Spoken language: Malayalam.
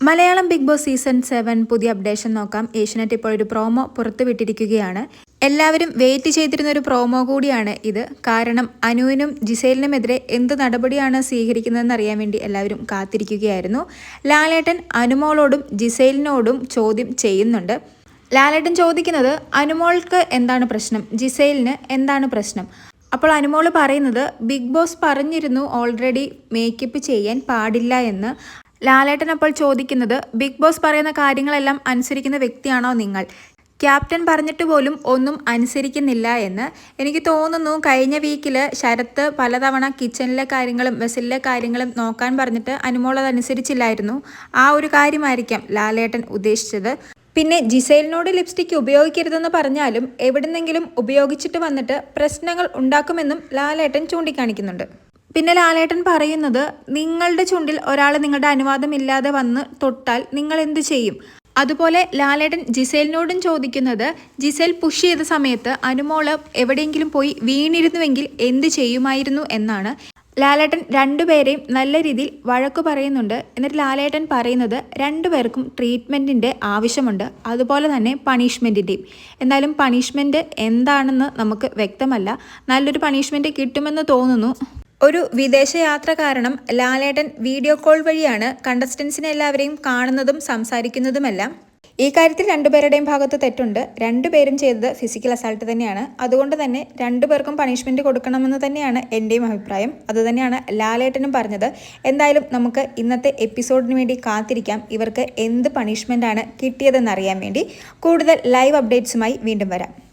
Malayalam big boss season seven പുതിയ അപ്ഡേഷൻ നോക്കാം. ഏഷ്യനെറ്റ് ഇപ്പോൾ ഒരു പ്രോമോ പുറത്തുവിട്ടിരിക്കുകയാണ്. എല്ലാവരും വെയിറ്റ് ചെയ്തിരുന്ന ഒരു പ്രോമോ കൂടിയാണ് ഇത്. കാരണം അനുവിനും ജിസേലിനുമെതിരെ എന്ത് നടപടിയാണ് സ്വീകരിക്കുന്നതെന്ന് അറിയാൻ വേണ്ടി എല്ലാവരും കാത്തിരിക്കുകയായിരുന്നു. ലാലേട്ടൻ അനുമോളോടും ജിസേലിനോടും ചോദ്യം ചെയ്യുന്നുണ്ട്. ലാലേട്ടൻ ചോദിക്കുന്നത് അനുമോൾക്ക് എന്താണ് പ്രശ്നം? ജിസേലിന് എന്താണ് പ്രശ്നം? അപ്പോൾ അനുമോൾ പറയുന്നത് ബിഗ് ബോസ് പറഞ്ഞിരുന്നു ഓൾറെഡി മേക്കപ്പ് ചെയ്യാൻ പാടില്ല എന്ന്. ലാലേട്ടൻ അപ്പോൾ ചോദിക്കുന്നത് ബിഗ് ബോസ് പറയുന്ന കാര്യങ്ങളെല്ലാം അനുസരിക്കുന്ന വ്യക്തിയാണോ നിങ്ങൾ? ക്യാപ്റ്റൻ പറഞ്ഞിട്ട് പോലും ഒന്നും അനുസരിക്കുന്നില്ല എന്ന് എനിക്ക് തോന്നുന്നു കഴിഞ്ഞ വീക്കിൽ ശരത്ത് പലതവണ കിച്ചണിലെ കാര്യങ്ങളും വെസലിലെ കാര്യങ്ങളും നോക്കാൻ പറഞ്ഞിട്ട് അനുമോൾ അതനുസരിച്ചില്ലായിരുന്നു ആ ഒരു കാര്യമായിരിക്കാം ലാലേട്ടൻ ഉദ്ദേശിച്ചത്. പിന്നെ ജിസൈലിനോട് ലിപ്സ്റ്റിക് ഉപയോഗിക്കരുതെന്ന് പറഞ്ഞാലും എവിടെന്നെങ്കിലും ഉപയോഗിച്ചിട്ട് വന്നിട്ട് പ്രശ്നങ്ങൾ ഉണ്ടാക്കുമെന്നും ലാലേട്ടൻ ചൂണ്ടിക്കാണിക്കുന്നുണ്ട്. പിന്നെ ലാലേട്ടൻ പറയുന്നത് നിങ്ങളുടെ ചുണ്ടിൽ ഒരാൾ നിങ്ങളുടെ അനുവാദം ഇല്ലാതെ വന്ന് തൊട്ടാൽ നിങ്ങൾ എന്ത് ചെയ്യും? അതുപോലെ ലാലേട്ടൻ ജിസേലിനോടും ചോദിക്കുന്നത് ജിസേൽ പുഷ് ചെയ്ത സമയത്ത് അനുമോൾ എവിടെയെങ്കിലും പോയി വീണിരുന്നുവെങ്കിൽ എന്ത് ചെയ്യുമായിരുന്നു? എന്നാണ്. ലാലേട്ടൻ രണ്ടുപേരെയും നല്ല രീതിയിൽ വഴക്ക് പറയുന്നുണ്ട്. എന്നിട്ട് ലാലേട്ടൻ പറയുന്നത് രണ്ടുപേർക്കും ട്രീറ്റ്മെന്റിന്റെ ആവശ്യമുണ്ട്. അതുപോലെ തന്നെ പണിഷ്മെന്റിന്റെയും എന്തായാലും പണിഷ്മെന്റ് എന്താണെന്ന് നമുക്ക് വ്യക്തമല്ല. നല്ലൊരു പണിഷ്മെന്റ് കിട്ടുമെന്ന് തോന്നുന്നു. ഒരു വിദേശയാത്ര കാരണം ലാലേട്ടൻ വീഡിയോ കോൾ വഴിയാണ് കണ്ടസ്റ്റൻസിനെ എല്ലാവരെയും കാണുന്നതും സംസാരിക്കുന്നതുമെല്ലാം. ഈ കാര്യത്തിൽ രണ്ടുപേരുടെയും ഭാഗത്ത് തെറ്റുണ്ട്. രണ്ടുപേരും ചെയ്തത് ഫിസിക്കൽ അസാൾട്ട് തന്നെയാണ്. അതുകൊണ്ട് തന്നെ രണ്ടുപേർക്കും പണിഷ്മെന്റ് കൊടുക്കണമെന്ന് തന്നെയാണ് എന്റെയും അഭിപ്രായം. അതുതന്നെയാണ് ലാലേട്ടനും പറഞ്ഞത്. എന്തായാലും നമുക്ക് ഇന്നത്തെ എപ്പിസോഡിന് വേണ്ടി കാത്തിരിക്കാം. ഇവർക്ക് എന്ത് പണിഷ്മെന്റാണ് കിട്ടിയതെന്ന് അറിയാൻ വേണ്ടി. കൂടുതൽ ലൈവ് അപ്ഡേറ്റ്സുമായി വീണ്ടും വരാം.